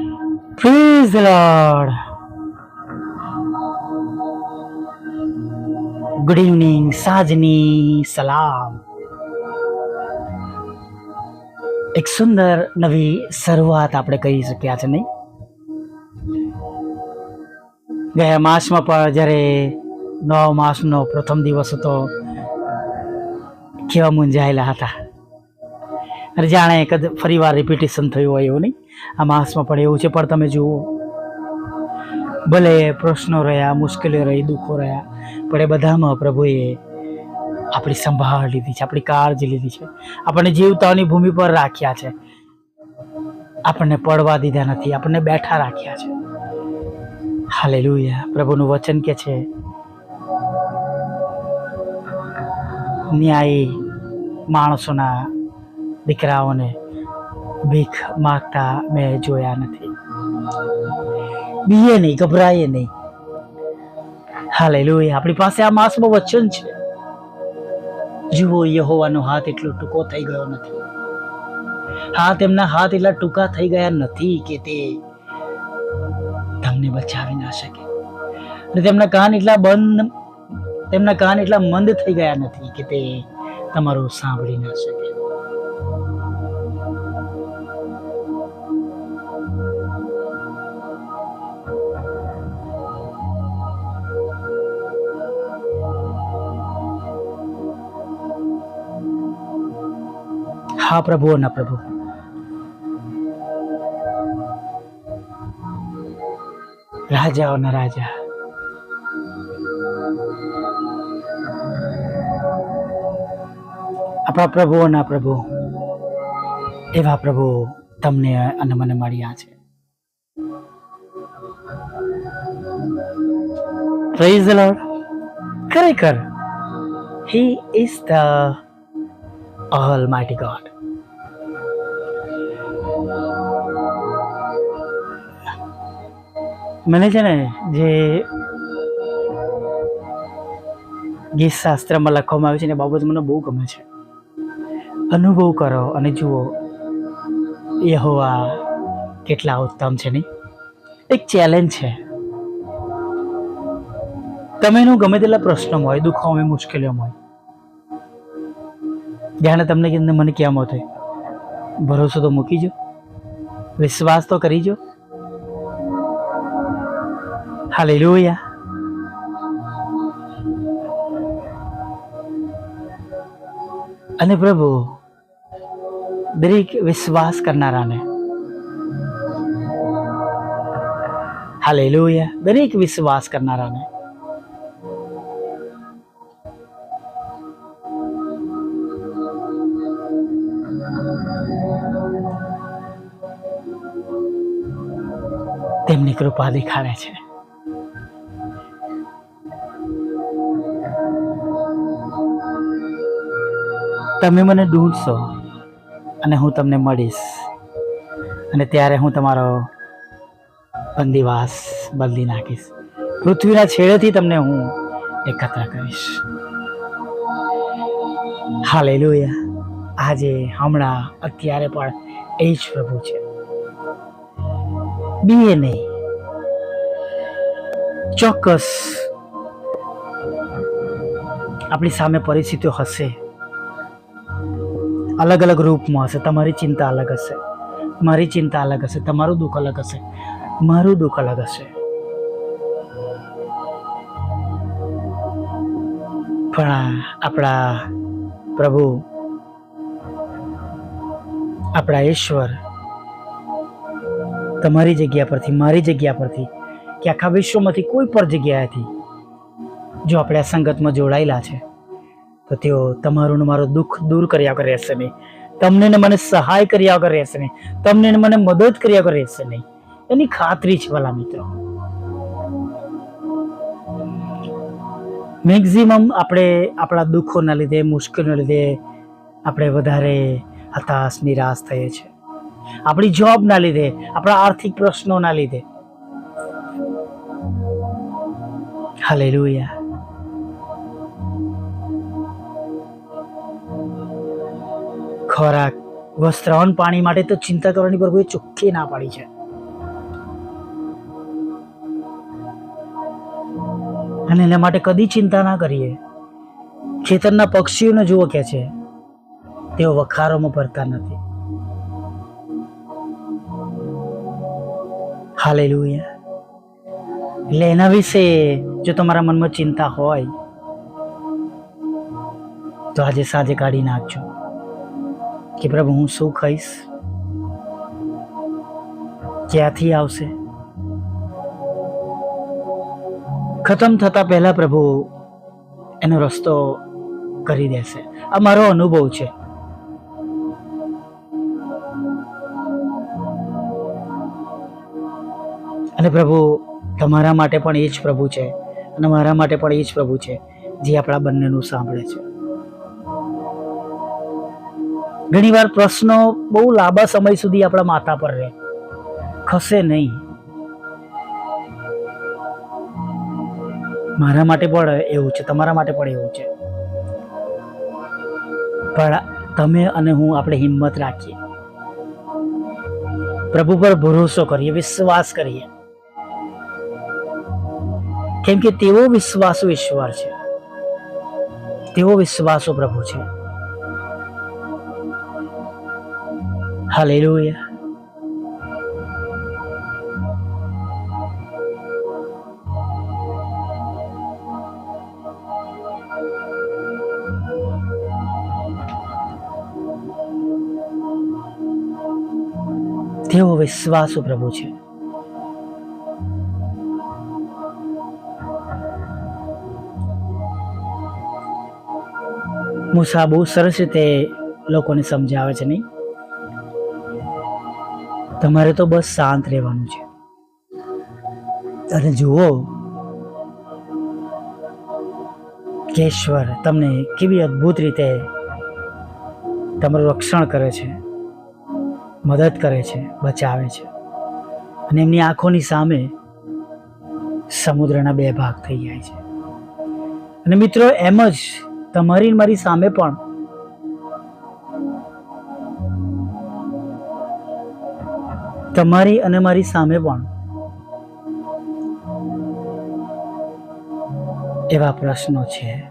The Lord. Good evening સાજની સલામ એક સુંદર નવી શરૂઆત આપણે કહી શક્યા છે નહીં? ગયા માસમાં પણ જ્યારે નવા માસનો પ્રથમ દિવસ હતો, કેવા મૂંઝાયેલા હતા. અને જાણે એક જ ફરીવાર રિપીટેશન થયું હોય એવું નહીં. આ માસમાં પણ એવું છે, પણ તમે જુઓ. ભલે પ્રશ્નો રહ્યા, મુશ્કેલીઓ રહી, દુઃખો રહ્યા, પણ એ બધામાં પ્રભુએ આપણી સંભાળ લીધી છે, આપણી કાળજી લીધી છે. આપણને જીવતાઓની ભૂમિ પર રાખ્યા છે. આપણને પડવા દીધા નથી, આપણને બેઠા રાખ્યા છે. હાલે પ્રભુનું વચન કે છે, ન્યાયી માણસોના દીકરાઓને ભીખ માગતા મેં જોયા નથી. બીએ નહીં, ગભરાઈએ નહીં. હાલેલુયા. આપણી પાસે આ માસમાં વચન છે. જુઓ, યહોવાનો હાથ એટલો ટૂંકો થઈ ગયો નથી. હા, તેમના હાથ એટલા ટૂંકા થઈ ગયા નથી કે તે તમને બચાવી ના શકે. અને તેમના કાન એટલા બંધ, તેમના કાન એટલા મંદ થઈ ગયા નથી કે તે તમારું સાંભળી ના શકે. હા, પ્રભુ ના પ્રભુ. રાજાઓના રાજા. આપણા પ્રભુઓના પ્રભુ, એવા પ્રભુ તમને અને મને મળ્યા છે. પ્રેઝ લોર્ડ ખરેખર he is the almighty God. મને છે ને જે ગીત શાસ્ત્રમાં લખવામાં આવ્યું છે એ બાબત મને બહુ ગમે છે. અનુભવ કરો અને જુઓ, યહોવા કેટલા ઉત્તમ છે નહીં? એક ચેલેન્જ છે. તમે એનું ગમે તેટલા પ્રશ્નો હોય દુઃખો હોય મુશ્કેલીઓ હોય, જાણે તમને કે મને કેમ હોતે ભરોસો તો મૂકી જો વિશ્વાસ તો કરી જો હાલેલુયા અને પ્રભુ, દરેક વિશ્વાસ કરનારાને. હાલે હાલેલુયા દરેક વિશ્વાસ કરનારાને. તેમની કૃપા દેખાડે છે. તમે મને ઢૂંઢશો અને હું તમને મળીશ. અને ત્યારે હું તમારો બંદીવાસ બદલી નાખીશ. પૃથ્વીના છેડેથી તમને હું એકત્ર કરીશ. હાલેલુયા. આજે હમણાં અત્યારે પણ એ જ પ્રભુ છે. બીએ નહીં. ચોક્કસ. આપણી સામે પરિસ્થિતિઓ હશે. અલગ અલગ રૂપમાં હશે. તમારી ચિંતા અલગ હશે. મારી ચિંતા અલગ હશે. તમારું દુઃખ અલગ હશે. મારું દુઃખ અલગ હશે. પણ આપણા પ્રભુ, આપણા ઈશ્વર તમારી જગ્યા પરથી, મારી જગ્યા પરથી, કે આખા વિશ્વમાંથી કોઈ પણ જગ્યાએથી જો આપણે આ સંગતમાં જોડાયેલા છે તો તેઓ તમારું ને મારું દુઃખ દૂર કર્યા કરે રહેશે નહીં. તમને ને મને સહાય કર્યા વગર રહેશે નહીં. તમને ને મને મદદ કર્યા વગર રહેશે નહીં. એની ખાતરી છે વાલા મિત્રો. મેક્ઝિમમ આપણે આપણા દુઃખોના લીધે, મુશ્કેલીના લીધે આપણે વધારે હતાશ, નિરાશ થઈએ છીએ આપણી જોબના લીધે, આપણા આર્થિક પ્રશ્નોના લીધે. હાલેલુયા. ખોરાક વસ્ત્રાવન પાણી માટે તો ચિંતા કરવાની પ્રભુએ ચોખ્ખી ના પાડી છે. અને એના માટે કદી ચિંતા ના કરીએ. ખેતરના પક્ષીઓને જુઓ કે છે, તેઓ વખારોમાં ભરતા નથી. હાલે એટલે એના વિશે જો તમારા મનમાં ચિંતા હોય, તો આજે સાંજે કાઢી નાખજો. કે પ્રભુ, હું શું ખાઈશ? ક્યાંથી આવશે? ખતમ થતા પહેલા પ્રભુ એનો રસ્તો કરી દેશે. આ મારો અનુભવ છે. અને પ્રભુ, તમારા માટે પણ એ જ પ્રભુ છે. અને મારા માટે પણ એ જ પ્રભુ છે, જે આપણા બંનેનું સાંભળે છે. ઘણીવાર પ્રશ્નો બહુ લાંબા સમય સુધી આપણા માથા પર રહે. ખસે નહીં. મારા માટે પણ એવું છે, તમારા માટે પણ એવું છે. પણ તમે અને હું આપણે હિંમત રાખીએ. પ્રભુ પર ભરોસો કરીએ, વિશ્વાસ કરીએ. કેમ કે તેવો વિશ્વાસો ઈશ્વર છે. તેવો વિશ્વાસો પ્રભુ છે. હાલેલુયા તેવો વિશ્વાસુ પ્રભુ છે. મુસા બહુ સરસ રીતે લોકોને સમજાવે છે નહીં? તમારે તો બસ શાંત રહેવાનું છે. અને જુઓ. કેશ્વર, તમને કેવી અદ્ભુત રીતે તમારું રક્ષણ કરે છે, મદદ કરે છે, બચાવે છે. અને એમની આંખોની સામે સમુદ્રના બે ભાગ થઈ જાય છે. અને મિત્રો, એમ જ તમારી મારી સામે પણ તમારી અને મારી સામે પણ એવા પ્રશ્નો છે,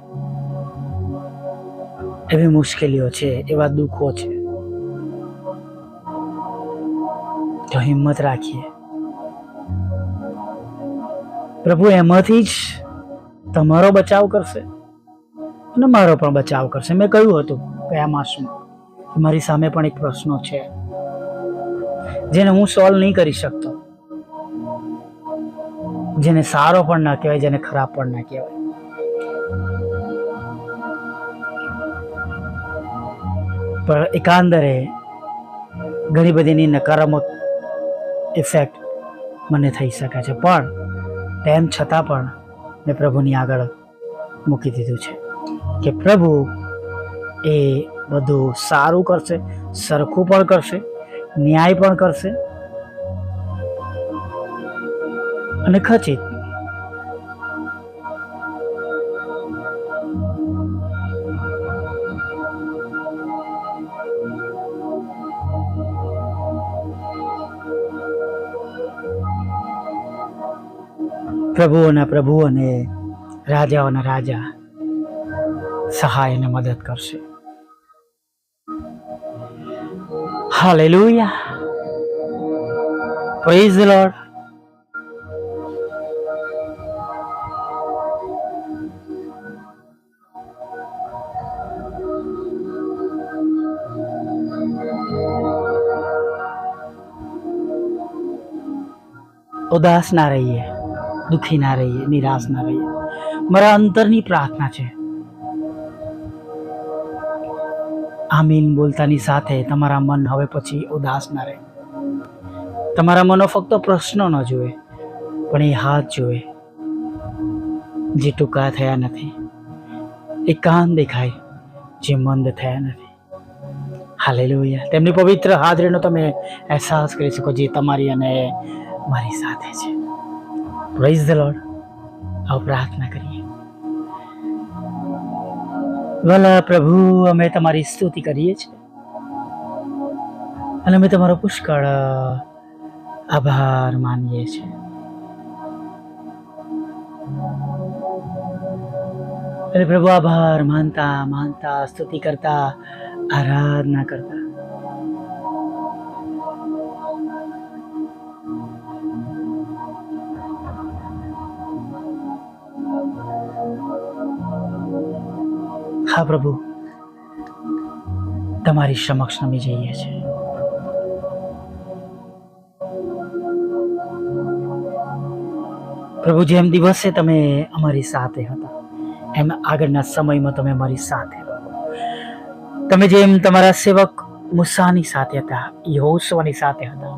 એવી મુશ્કેલીઓ છે, એવા દુઃખો છે. તો હિંમત રાખીએ. પ્રભુ એમાંથી જ તમારો બચાવ કરશે અને મારો પણ બચાવ કરશે. મેં કહ્યું હતું કયા માસમાં. મારી સામે પણ એક પ્રશ્નો છે. જેને હું સોલ્વ નહીં કરી શકતો. જેને સારો પણ ના કહેવાય, જેને ખરાબ પણ ના કહેવાય. પણ એકાંદરે ઘણી બધીની નકારાત્મક ઇફેક્ટ મને થઈ શકે છે. પણ તેમ છતાં પણ મેં પ્રભુની આગળ મૂકી દીધું છે કે પ્રભુ એ બધું સારું કરશે, સરખું પણ કરશે ન્યાય પણ કરશે અને ખચિત. પ્રભુઓના પ્રભુ અને રાજાઓના રાજા સહાય અને મદદ કરશે. હાલેલુયા પ્રેઝ ધ લોર્ડ ઉદાસ ના રહીએ દુઃખી ના રહીએ નિરાશ ના રહીએ મારા અંતરની પ્રાર્થના છે આમીન બોલતાની સાથે તમારા મન હવે પછી ઉદાસ ના રહે. તમારા મનો ફક્ત પ્રશ્નો ન જુએ, પણ એ હાથ જુએ, જે ટૂંકા થયા નથી. એ કાન દેખાય, જે મંદ થયા નથી. હાલેલુયા. તેમની પવિત્ર હાજરીનો તમે અહેસાસ કરી શકો જે તમારી અને મારી સાથે છે. પ્રેઝ ધ લોર્ડ આવો પ્રાર્થના કરીએ. ભલા પ્રભુ, અમે તમારી સ્તુતિ કરીએ છીએ. અને અમે તમારો પુષ્કળ આભાર માનીએ છીએ. એટલે પ્રભુ, આભાર માનતા માનતા, સ્તુતિ કરતા, આરાધના કરતા. હા, પ્રભુ. તમારી સમક્ષ નમી જઈએ છીએ. પ્રભુ, જેમ દિવસે તમે અમારી સાથે હતા, એમ આગળના સમયમાં તમે અમારી સાથે તમે જેમ તમારા સેવક મુસાની સાથે હતા, યહોસવાની સાથે હતા,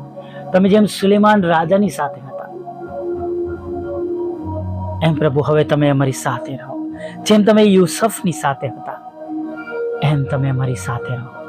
તમે જેમ સુલેમાન રાજાની સાથે હતા. એમ પ્રભુ, હવે તમે અમારી સાથે રહો. જેમ તમે યુસફની સાથે હતા એમ તમે અમારી સાથે રહો.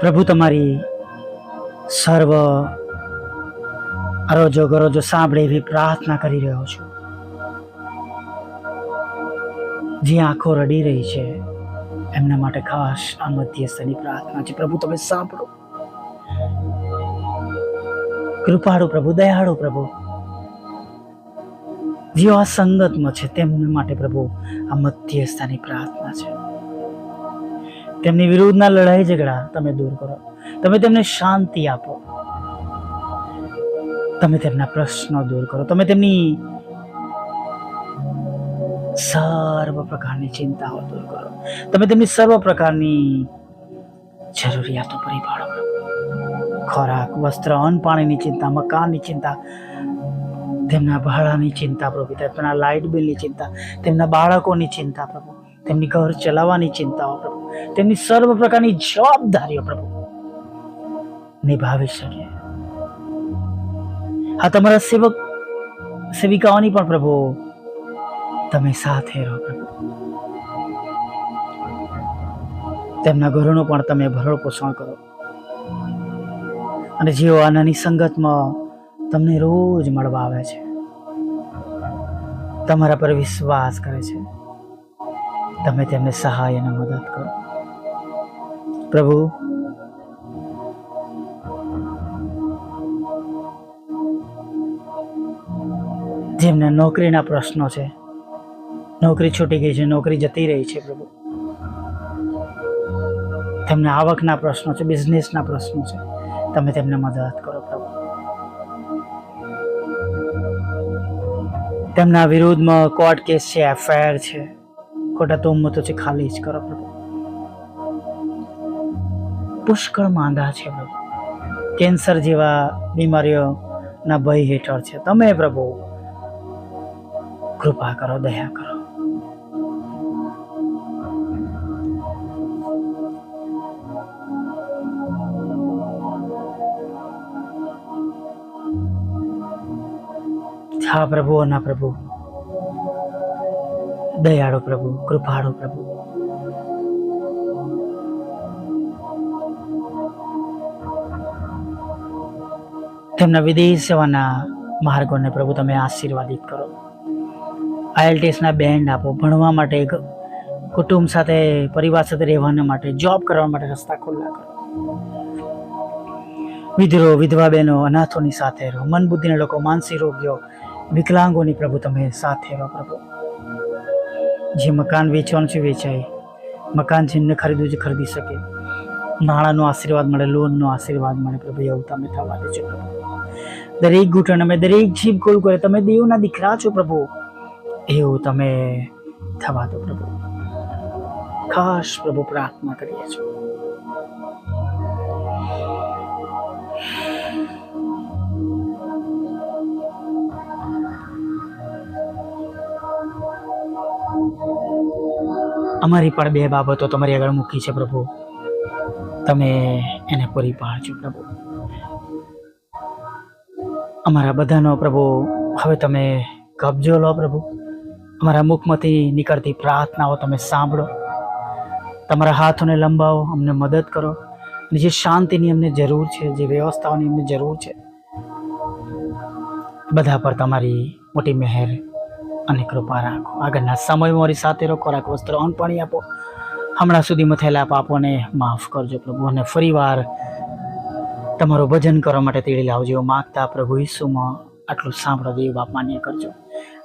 પ્રભુ તમારી સર્વ અરોજો ગરોજો સાંભળે એવી પ્રાર્થના કરી રહ્યો છું. જે આંખો રડી રહી છે, એમના માટે ખાસ આ મધ્યસ્થની પ્રાર્થના છે. પ્રભુ, તમે સાંભળો. કૃપાળુ પ્રભુ, દયાળુ પ્રભુ. જેઓ આ સંગતમાં છે, તેમના માટે પ્રભુ આ મધ્યસ્થાની પ્રાર્થના છે. તેમની વિરુદ્ધના લડાઈ ઝઘડા તમે દૂર કરો. તમે તેમને શાંતિ આપો. તમે તેમના પ્રશ્નો દૂર કરો. તમે તેમની સર્વ પ્રકારની ચિંતાઓ દૂર કરો. તમે તેમની સર્વ પ્રકારની જરૂરિયાતો પૂરી પાડો. ખોરાક, વસ્ત્ર, અન્ન પાણીની ચિંતા, મકાનની ચિંતા, તેમના ભાડાની ચિંતા પ્રભુ તેમના લાઇટ બિલની ચિંતા, તેમના બાળકોની ચિંતા પ્રભુ, તેમની ઘર ચલાવવાની ચિંતાઓ પ્રભુ તેમની સર્વ પ્રકારની જવાબદારીઓ પ્રભુ, નિભાવી શકે. આ તમારા સેવક, સેવિકાઓની પણ પ્રભુ, તમે સાથે રહો પ્રભુ. તેમના ઘરોનું પણ તમે ભરણ પોષણ કરો. અને જેઓ આ નાની સંગતમાં તમને રોજ મળવા આવે છે, તમારા પર વિશ્વાસ કરે છે, તમે તેમને સહાય અને મદદ કરો. પ્રભુ. જેમને નોકરીના પ્રશ્નો છે, નોકરી છૂટી ગઈ છે, નોકરી જતી રહી છે પ્રભુ. તેમને આવકના પ્રશ્નો છે, બિઝનેસના પ્રશ્નો છે, તમે તેમને મદદ કરો પ્રભુ. તેમના વિરુદ્ધમાં કોર્ટ કેસ છે, એફઆઈઆર છે. ખોટા તો છે, ખાલી જ કરો પ્રભુ. પુષ્કળ માંદા છે પ્રભુ કેન્સર જેવા બીમારીઓના ભય હેઠળ છે. તમે પ્રભુ, કૃપા કરો, દયા કરો. હા પ્રભુ, અના પ્રભુ. દયાળુ પ્રભુ, કૃપાળુ પ્રભુ. તેમના વિદેશ જવાના માર્ગોને પ્રભુ તમે આશીર્વાદિત કરો. આઈએલટીએસના બેન્ડ આપો, ભણવા માટે કુટુંબ સાથે, પરિવાર સાથે રહેવાના માટે જોબ કરવા માટે રસ્તા ખુલ્લા કરો. વિધરો, વિધવા બહેનો, અનાથોની સાથે રહો. મન બુદ્ધિના લોકો, માનસિક રોગીઓ, વિકલાંગોની પ્રભુ તમે સાથે રહો પ્રભુ. જે મકાન વેચવાનું છે, વેચાય. મકાન જેમને ખરીદવું છે, ખરીદી શકે. નાણાંનો આશીર્વાદ મળે, લોનનો આશીર્વાદ મળે પ્રભુ, એવું તમે થવા દેજો પ્રભુ. દરેક ઘૂંટણ અમે દરેક જીભ ખોલ કરે. તમે દેવના દીકરા છો પ્રભુ. એવું તમે થવા દો પ્રભુ. ખાસ પ્રભુ પ્રાર્થના કરીએ છીએ. અમારી પણ બે બાબતો તમારી આગળ મૂકી છે પ્રભુ. તમે એને પૂરી પાડજો પ્રભુ. અમારા બધાનો પ્રભુ, હવે તમે કબજો લો પ્રભુ. અમારા મુખમાંથી નીકળતી પ્રાર્થનાઓ તમે સાંભળો. તમારા હાથોને લંબાવો, અમને મદદ કરો. અને જે શાંતિની અમને જરૂર છે, જે વ્યવસ્થાઓની અમને જરૂર છે, બધા પર તમારી મોટી મહેર અને કૃપા રાખો. આગળના સમયમાં મારી સાથે રહો ખોરાક વસ્ત્ર અન્ન પાણી આપો. હમણાં સુધીમાં થયેલા પાપોને માફ કરજો પ્રભુ. અને ફરીવાર તમારું ભજન કરવા માટે તેડી લાવજો. માગતા પ્રભુ ઈસુમાં આટલું સાંભળો, દેવ બાપ માન્ય કરજો.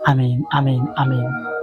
આમીન આમીન આમીન.